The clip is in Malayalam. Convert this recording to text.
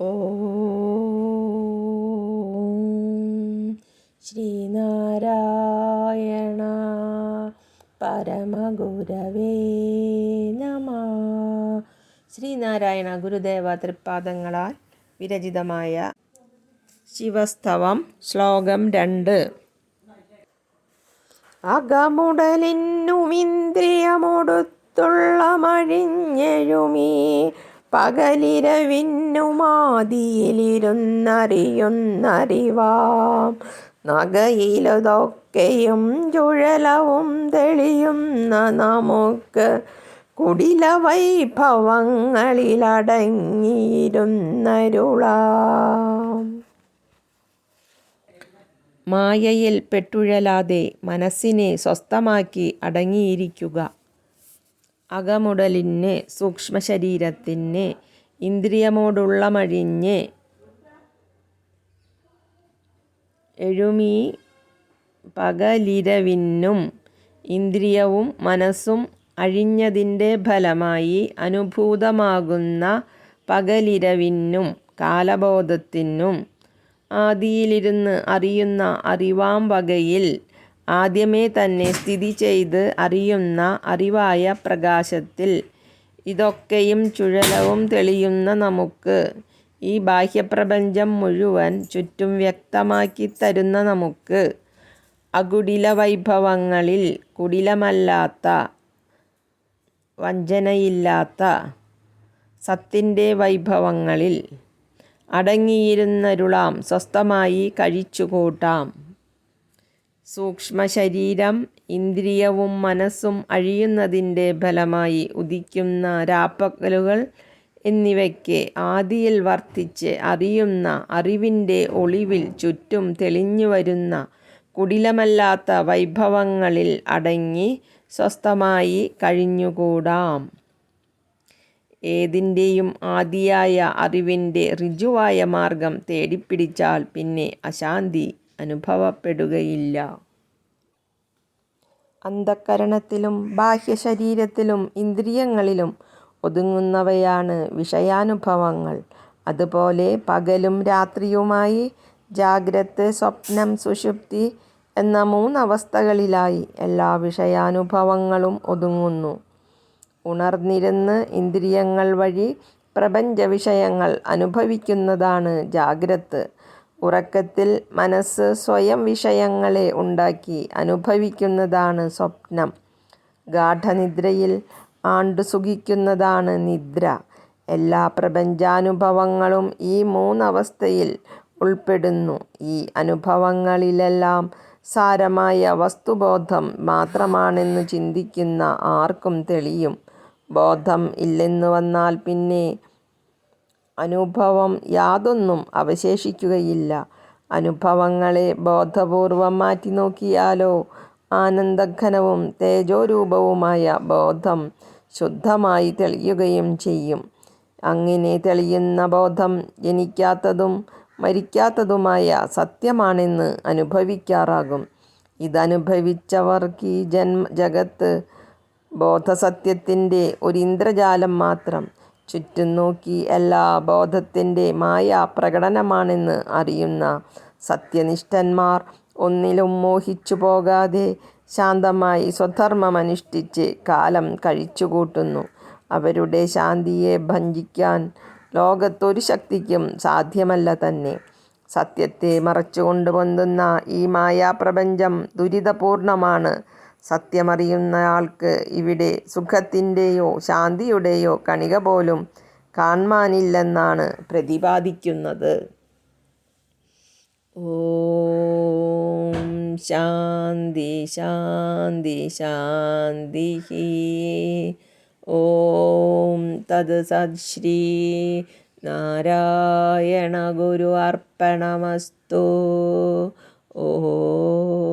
ഓം ശ്രീനാരായണ പരമഗുരവേ നമ. ശ്രീനാരായണ ഗുരുദേവ തൃപ്പാദങ്ങളാൽ വിരചിതമായ ശിവസ്തവം ശ്ലോകം രണ്ട്. അകമുടലിന്നുമിന്ദ്രിയമൊടുത്തുള്ള മഴിഞ്ഞെഴുമീ പകലിരവിന്നുമാതിയിലിരുന്നറിയുന്നറിവാം. നഗയിലതൊക്കെയും ചുഴലവും തെളിയുന്ന നമുക്ക് കുടില വൈഭവങ്ങളിലടങ്ങിയിരുന്നരുളാം മായയിൽ പെട്ടുഴലാതെ മനസ്സിനെ സ്വസ്ഥമാക്കി അടങ്ങിയിരിക്കുക. അകമുടലിന് സൂക്ഷ്മശരീരത്തിന് ഇന്ദ്രിയമോടുള്ള മഴിഞ്ഞ് എഴുമീ പകലിരവിന്നും ഇന്ദ്രിയവും മനസ്സും അഴിഞ്ഞതിന്റെ ഫലമായി അനുഭൂതമാകുന്ന പകലിരവിനും കാലബോധത്തിനും ആദിയിലിരുന്ന് അറിയുന്ന അറിവാം വകയിൽ ആദ്യമേ തന്നെ സ്ഥിതി ചെയ്ത് അറിയുന്ന അറിവായ പ്രകാശത്തിൽ ഇതൊക്കെയും ചുഴലവും തെളിയുന്ന നമുക്ക്. ഈ ബാഹ്യപ്രപഞ്ചം മുഴുവൻ ചുറ്റും വ്യക്തമാക്കി തരുന്ന നമുക്ക്. അകുടില വൈഭവങ്ങളിൽ കുടിലമല്ലാത്ത വഞ്ചനയില്ലാത്ത സത്തിന്റെ വൈഭവങ്ങളിൽ അടങ്ങിയിരുന്നരുളാം സ്വസ്ഥമായി കഴിച്ചുകൂട്ടാം. സൂക്ഷ്മശരീരം ഇന്ദ്രിയവും മനസ്സും അഴിയുന്നതിന്റെ ഫലമായി ഉദിക്കുന്ന രാപ്പകലുകൾ എന്നിവയ്ക്ക് ആദിയിൽ വർത്തിച്ച് അറിയുന്ന അറിവിന്റെ ഒളിവിൽ ചുറ്റും തെളിഞ്ഞു വരുന്ന കുടിലമല്ലാത്ത വൈഭവങ്ങളിൽ അടങ്ങി സ്വസ്ഥമായി കഴിഞ്ഞുകൂടാം. ഏതിന്റെയും ആദിയായ അറിവിന്റെ ഋജുവായ മാർഗം തേടിപ്പിടിച്ചാൽ പിന്നെ അശാന്തി. അനുഭവപ്പെടുകയില്ല. അന്ധക്കരണത്തിലും ബാഹ്യശരീരത്തിലും ഇന്ദ്രിയങ്ങളിലും ഒതുങ്ങുന്നവയാണ് വിഷയാനുഭവങ്ങൾ. അതുപോലെ പകലും രാത്രിയുമായി ജാഗ്രത് സ്വപ്നം സുഷുപ്തി എന്ന മൂന്നവസ്ഥകളിലായി എല്ലാ വിഷയാനുഭവങ്ങളും ഒതുങ്ങുന്നു. ഉണർന്നിരുന്ന് ഇന്ദ്രിയങ്ങൾ വഴി പ്രപഞ്ച വിഷയങ്ങൾ അനുഭവിക്കുന്നതാണ് ജാഗ്രത്. ഉറക്കത്തിൽ മനസ്സ് സ്വയം വിഷയങ്ങളെ ഉണ്ടാക്കി അനുഭവിക്കുന്നതാണ് സ്വപ്നം. ഗാഠനിദ്രയിൽ ആണ്ടു സുഖിക്കുന്നതാണ് നിദ്ര. എല്ലാ പ്രപഞ്ചാനുഭവങ്ങളും ഈ മൂന്നവസ്ഥയിൽ ഉൾപ്പെടുന്നു. ഈ അനുഭവങ്ങളിലെല്ലാം സാരമായ വസ്തുബോധം മാത്രമാണെന്ന് ചിന്തിക്കുന്ന ആർക്കും തെളിയും. ബോധം ഇല്ലെന്ന് വന്നാൽ പിന്നെ അനുഭവം യാതൊന്നും അവശേഷിക്കുകയില്ല. അനുഭവങ്ങളെ ബോധപൂർവം മാറ്റി നോക്കിയാലോ? ആനന്ദഘനവും തേജോരൂപവുമായ ബോധം ശുദ്ധമായി തെളിയുകയും ചെയ്യും. അങ്ങനെ തെളിയുന്ന ബോധം ജനിക്കാത്തതും മരിക്കാത്തതുമായ സത്യമാണെന്ന് അനുഭവിക്കാറാകും. ഇതനുഭവിച്ചവർക്ക് ഈ ജന്മ ജഗത്ത് ബോധസത്യത്തിന്റെ ഒരു ഇന്ദ്രജാലം മാത്രം. ചുറ്റും നോക്കി എല്ലാ ബോധത്തിന്റെ മായ പ്രകടനമാണെന്ന് അറിയുന്ന സത്യനിഷ്ഠന്മാർ ഒന്നിലും മോഹിച്ചു പോകാതെ ശാന്തമായി സ്വധർമ്മമനുഷ്ഠിച്ച് കാലം കഴിച്ചുകൂട്ടുന്നു. അവരുടെ ശാന്തിയെ ഭഞ്ജിക്കാൻ ലോകത്തൊരു ശക്തിക്കും സാധ്യമല്ല തന്നെ. സത്യത്തെ മറച്ചുകൊണ്ട് പൊന്തുന്ന ഈ മായാപ്രപഞ്ചം ദുരിതപൂർണമാണ്. സത്യമറിയുന്നയാൾക്ക് ഇവിടെ സുഖത്തിന്റെയോ ശാന്തിയുടെയോ കണിക പോലും കാണാനില്ലെന്നാണ് പ്രതിപാദിക്കുന്നത്. ഓം ശാന്തി ശാന്തി ശാന്തി ഓം തത് സത്ശ്രീ നാരായണ ഗുരു അർപ്പണമസ്തു. ഓം